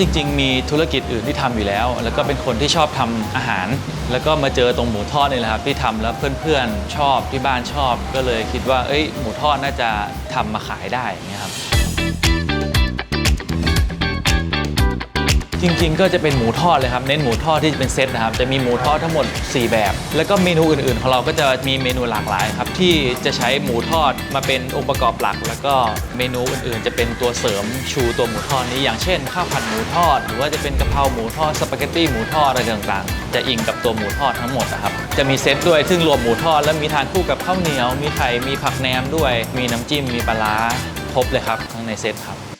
จริง ๆ มีธุรกิจอื่นที่ทำอยู่แล้ว แล้วก็เป็นคนที่ชอบทำอาหาร แล้วก็มาเจอตรงหมูทอดนี่แหละครับที่ทำแล้วเพื่อนๆชอบที่บ้านชอบ ก็เลยคิดว่าเอ้ยหมูทอดน่าจะทำมาขายได้อย่างเงี้ยครับ จริง ๆ ก็จะเป็นหมูทอดเลยครับ เน้นหมูทอดที่เป็นเซตนะครับ จะมีหมูทอดทั้งหมด 4 แบบ แล้วก็เมนูอื่นๆ ของเราก็จะมีเมนูหลากหลายครับ ที่จะใช้หมูทอดมาเป็นองค์ประกอบหลัก แล้วก็เมนูอื่นๆ จะเป็นตัวเสริมชูตัวหมูทอดนี้ อย่างเช่น ข้าวผัดหมูทอด หรือว่าจะเป็นกะเพราหมูทอดสปาเกตตี้หมูทอดอะไรต่างๆ จะอิงกับตัวหมูทอดทั้งหมดนะครับ จะมีเซตด้วย ซึ่งรวมหมูทอด แล้วมีทานคู่กับข้าวเหนียว มีไข่ มีผักแหนมด้วย มีน้ำจิ้ม มีปลาร้าครบเลยครับทั้งในเซตครับ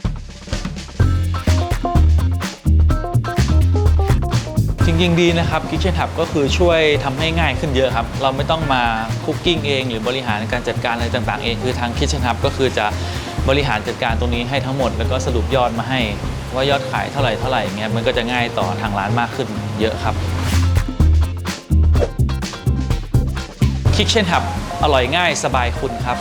ริง ๆ ดีนะครับ Kitchen Hub ก็คือช่วยทำให้ง่ายขึ้นเยอะครับ เราไม่ต้องมาคุกกิ้งเอง หรือบริหารการจัดการอะไรต่าง ๆ เอง คือทาง Kitchen Hub ก็คือจะบริหารจัดการตรงนี้ให้ทั้งหมด แล้วก็สรุปยอดมาให้ ว่ายอดขายเท่าไหร่เท่าไหร่เงี้ยมันก็จะง่ายต่อทางร้านมากขึ้นเยอะครับ Kitchen Hub อร่อยง่ายสบายคุณครับ